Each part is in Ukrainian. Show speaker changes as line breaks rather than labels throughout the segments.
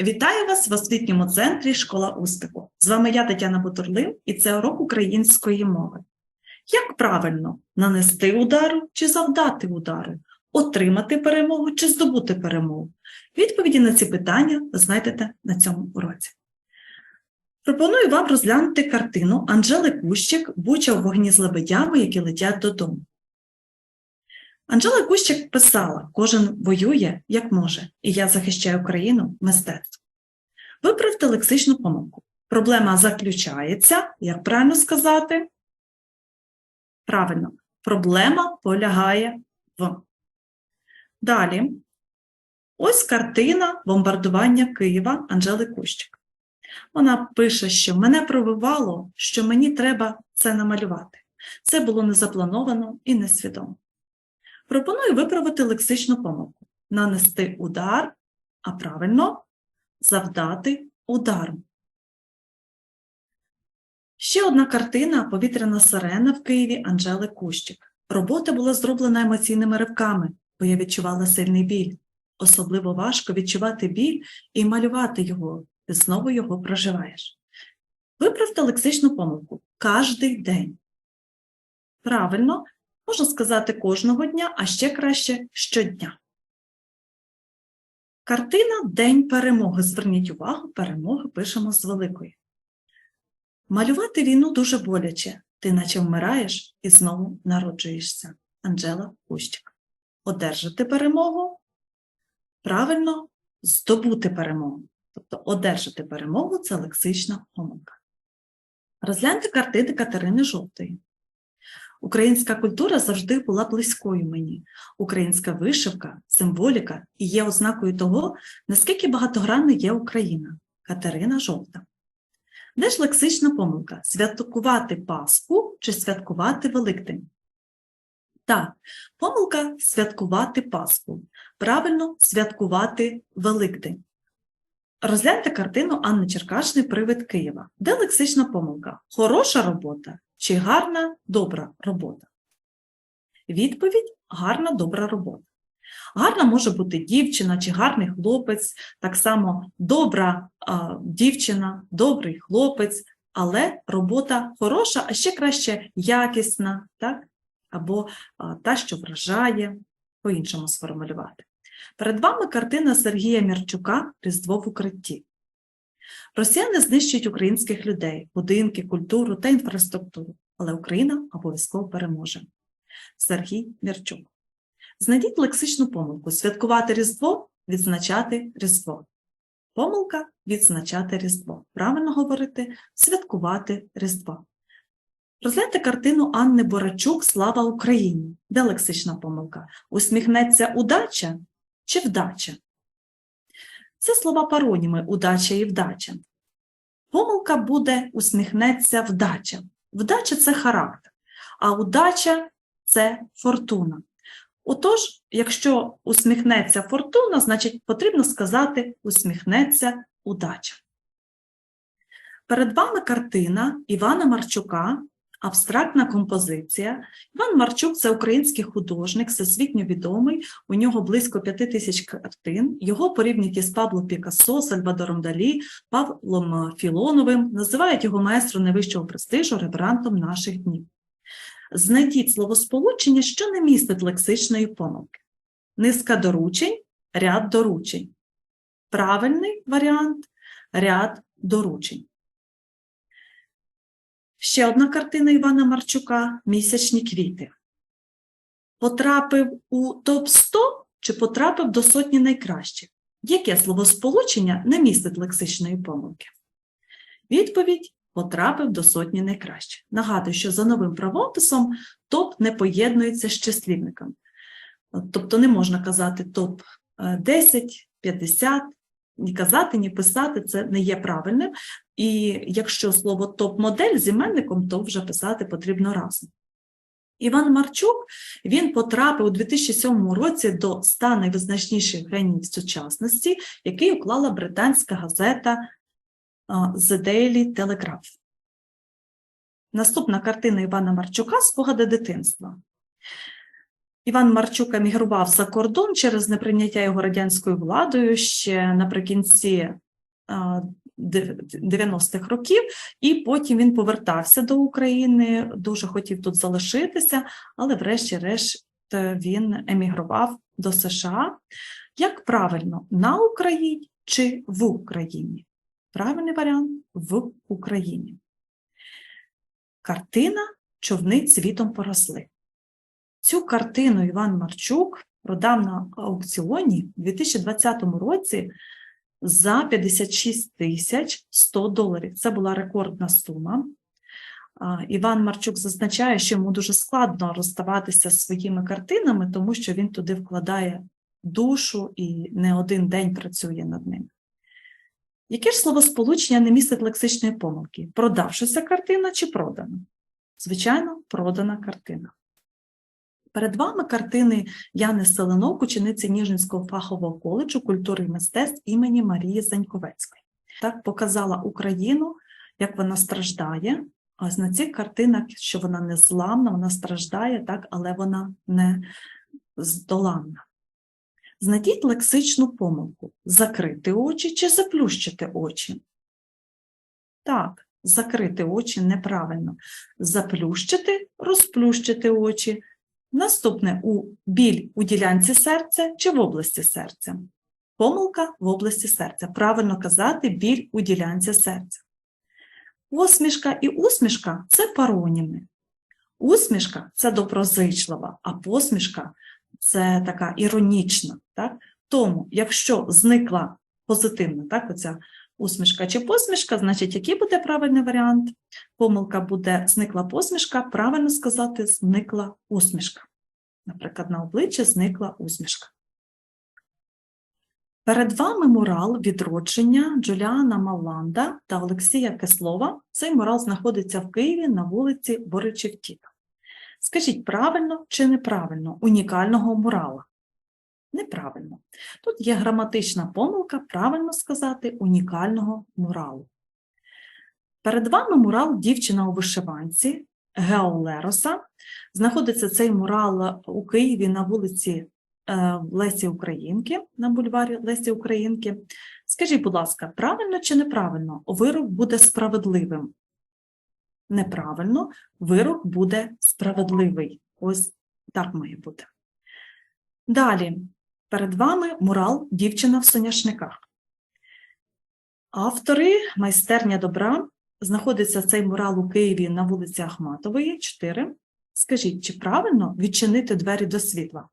Вітаю вас в освітньому центрі Школа успіху. З вами я Тетяна Бутурлин, і це урок української мови. Як правильно нанести удару чи завдати удари, отримати перемогу чи здобути перемогу? Відповіді на ці питання знайдете на цьому уроці. Пропоную вам розглянути картину Анжели Кущик Буча в вогні з лебедями, які летять додому. Анжела Кущик писала: кожен воює як може, і я захищаю країну мистецтво. Виправте лексичну помилку. Проблема заключається, як правильно сказати? Правильно, проблема полягає в. Далі. Ось картина бомбардування Києва Анжели Кущик. Вона пише, що мене пробивало, що мені треба це намалювати. Це було не заплановано і несвідомо. Пропоную виправити лексичну помилку. Нанести удар, а правильно завдати удару. Ще одна картина Повітряна сирена в Києві Анжели Кущик. Робота була зроблена емоційними ривками, бо я відчувала сильний біль. Особливо важко відчувати біль і малювати його, ти знову його проживаєш. Виправте лексичну помилку кожний день. Правильно, можна сказати кожного дня, а ще краще щодня. Картина День перемоги. Зверніть увагу, перемоги пишемо з великої. Малювати війну дуже боляче. Ти наче вмираєш і знову народжуєшся. Анжела Кущик. Одержати перемогу. Правильно, здобути перемогу. Тобто одержати перемогу це лексична помилка. Розгляньте картини Катерини Жовтої. Українська культура завжди була близькою мені. Українська вишивка, символіка і є ознакою того, наскільки багатогранна є Україна. Катерина Жовта. Де ж лексична помилка? Святкувати Пасху чи святкувати Великдень? Так, помилка святкувати Пасху. Правильно святкувати Великдень. Розгляньте картину Анни Черкашни Привид Києва. Де лексична помилка? Хороша робота чи гарна добра робота? Відповідь гарна добра робота. Гарна може бути дівчина чи гарний хлопець, так само добра а, дівчина, добрий хлопець, але робота хороша, а ще краще якісна, так? або а, та, що вражає, по-іншому сформулювати. Перед вами картина Сергія Мірчука Різдво в укритті. Росіяни знищують українських людей, будинки, культуру та інфраструктуру, але Україна обов'язково переможе. Сергій Мірчук. Знайдіть лексичну помилку. Святкувати Різдво відзначати Різдво. Помилка відзначати Різдво. Правильно говорити святкувати Різдво. Розгляньте картину Анни Борачук Слава Україні. Де лексична помилка? Усміхнеться удача чи вдача? Це слова пароніми удача і вдача. Помилка буде усміхнеться вдача. Вдача це характер, а удача це фортуна. Отож, якщо усміхнеться фортуна, значить потрібно сказати усміхнеться удача. Перед вами картина Івана Марчука Абстрактна композиція. Іван Марчук це український художник, всесвітньо відомий, у нього близько п'яти тисяч картин. Його порівнюють із Пабло Пікассо, Сальвадором Далі, Павлом Філоновим, називають його майстром найвищого престижу, ребрантом наших днів. Знайдіть словосполучення, що не містить лексичної помилки. Низка доручень, ряд доручень. Правильний варіант ряд доручень. Ще одна картина Івана Марчука Місячні квіти. Потрапив у топ-100 чи потрапив до сотні найкращих? Яке словосполучення не містить лексичної помилки? Відповідь потрапив до сотні найкращих. Нагадую, що за новим правописом топ не поєднується з числівником. Тобто не можна казати топ 10, 50, ні казати, ні писати це не є правильним. І якщо слово топ-модель з іменником, то вже писати потрібно разом. Іван Марчук він потрапив у 2007 році до 100 найвизначніших генів сучасності, який уклала британська газета The Daily Telegraph. Наступна картина Івана Марчука спогади дитинства. Іван Марчук емігрував за кордон через неприйняття його радянською владою ще наприкінці 90-х років, і потім він повертався до України, дуже хотів тут залишитися, але врешті-решт він емігрував до США. Як правильно, на Україні чи в Україні? Правильний варіант в Україні. Картина Човни цвітом поросли. Цю картину Іван Марчук продав на аукціоні у 2020 році за 56 тисяч 100 доларів. Це була рекордна сума. Іван Марчук зазначає, що йому дуже складно розставатися зі своїми картинами, тому що він туди вкладає душу і не один день працює над ним. Яке ж словосполучення не містить лексичної помилки? Продавшися картина чи продана? Звичайно, продана картина. Перед вами картини Яни Селенок, учениці Ніжинського фахового коледжу культури і мистецтв імені Марії Заньковецької. Так показала Україну, як вона страждає. Ось на цих картинах, що вона не зламна, вона страждає, так, але вона не здоланна. Знайдіть лексичну помилку: закрити очі чи заплющити очі. Так, закрити очі неправильно. Заплющити, розплющити очі. Наступне у біль у ділянці серця чи в області серця. Помилка в області серця. Правильно казати біль у ділянці серця. Посмішка і усмішка це пароніми. Усмішка це доброзичлива, а посмішка це така іронічна. Так? Тому, якщо зникла позитивна, так, оця усмішка чи посмішка, значить, який буде правильний варіант? Помилка буде зникла посмішка, правильно сказати, зникла усмішка. Наприклад, на обличчі зникла усмішка. Перед вами мурал відродження Джуліана Маланда та Олексія Кислова. Цей мурал знаходиться в Києві на вулиці Боричевтіка. Скажіть, правильно чи неправильно унікального мурала? Неправильно. Тут є граматична помилка, правильно сказати, унікального муралу. Перед вами мурал Дівчина у вишиванці Гео Лероса. Знаходиться цей мурал у Києві на вулиці е, Лесі Українки, на бульварі Лесі Українки. Скажіть, будь ласка, правильно чи неправильно? Вирок буде справедливим. Неправильно, вирок буде справедливий. Ось так має бути. Далі, перед вами мурал Дівчина в соняшниках. Автори майстерня добра. Знаходиться цей мурал у Києві на вулиці Ахматової, 4. Скажіть, чи правильно відчинити двері до світла?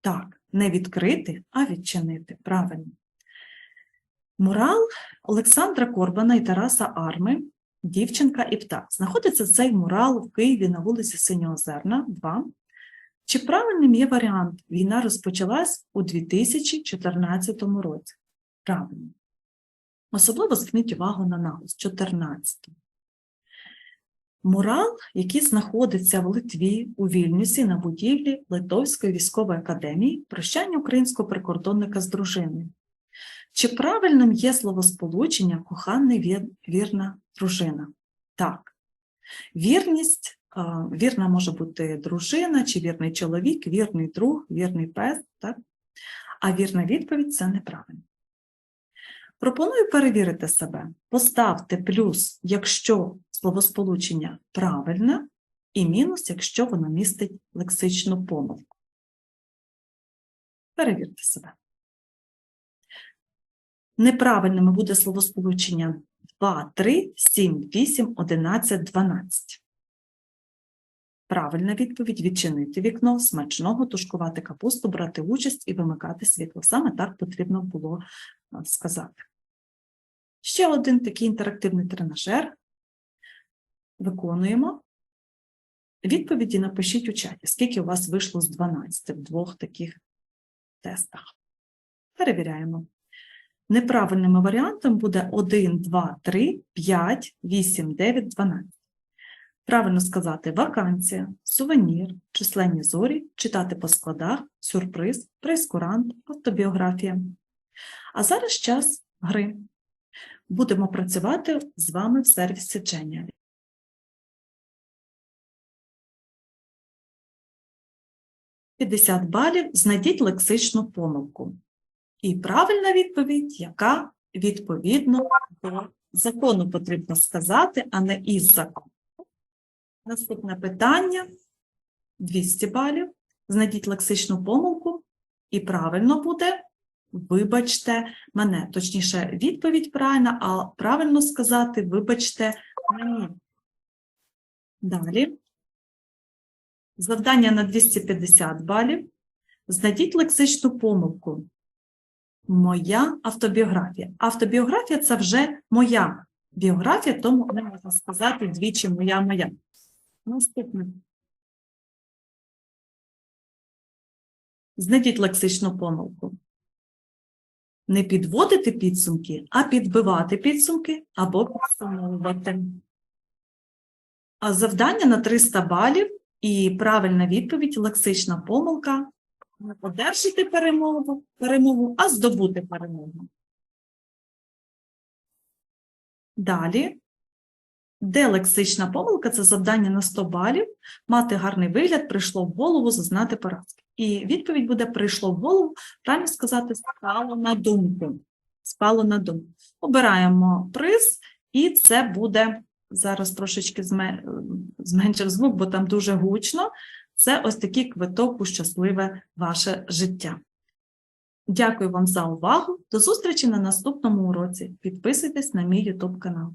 Так, не відкрити, а відчинити. Правильно. Мурал Олександра Корбана і Тараса Арми Дівчинка і птах. Знаходиться цей мурал в Києві на вулиці Синьоозерна, 2. Чи правильним є варіант? Війна розпочалась у 2014 році. Правильно. Особливо зверніть увагу на наголос 14. Мурал, який знаходиться в Литві у Вільнюсі на будівлі Литовської військової академії, прощання українського прикордонника з дружиною. Чи правильним є словосполучення коханий вірна дружина? Так. Вірність, вірна може бути дружина, чи вірний чоловік, вірний друг, вірний пес, так? А вірна відповідь це неправильно. Пропоную перевірити себе. Поставте плюс, якщо словосполучення правильне, і мінус, якщо воно містить лексичну помилку. Перевірте себе. Неправильними буде словосполучення 2, 3, 7, 8, 11, 12. Правильна відповідь відчинити вікно, смачного, тушкувати капусту, брати участь і вимикати світло. Саме так потрібно було сказати. Ще один такий інтерактивний тренажер. Виконуємо. Відповіді напишіть у чаті, скільки у вас вийшло з 12 в двох таких тестах. Перевіряємо. Неправильними варіантом буде 1, 2, 3, 5, 8, 9, 12. Правильно сказати вакансія, сувенір, численні зорі, читати по складах, сюрприз, прейскурант, автобіографія. А зараз час гри. Будемо працювати з вами в сервісі Genial. «50 балів, знайдіть лексичну помилку. І правильна відповідь, яка відповідно до закону потрібно сказати, а не із закону. Наступне питання 200 балів. Знайдіть лексичну помилку, і правильно буде вибачте мене. Точніше, відповідь правильна, а правильно сказати вибачте мені. Далі. Завдання на 250 балів. Знайдіть лексичну помилку. Моя автобіографія. Автобіографія це вже моя біографія, тому не можна сказати двічі моя моя. Наступне. Знайдіть лексичну помилку. Не підводити підсумки, а підбивати підсумки або підсумовувати. А завдання на 300 балів і правильна відповідь лексична помилка не одержати перемогу, перемогу, а здобути перемогу. Далі. Де лексична помилка це завдання на 100 балів. Мати гарний вигляд, прийшло в голову зазнати поразки. І відповідь буде прийшло в голову, правильно сказати, спало на думку. Спало на думку. Обираємо приз, і це буде зараз трошечки зменшив звук, бо там дуже гучно. Це ось такий квиток у щасливе ваше життя. Дякую вам за увагу. До зустрічі на наступному уроці. Підписуйтесь на мій YouTube канал.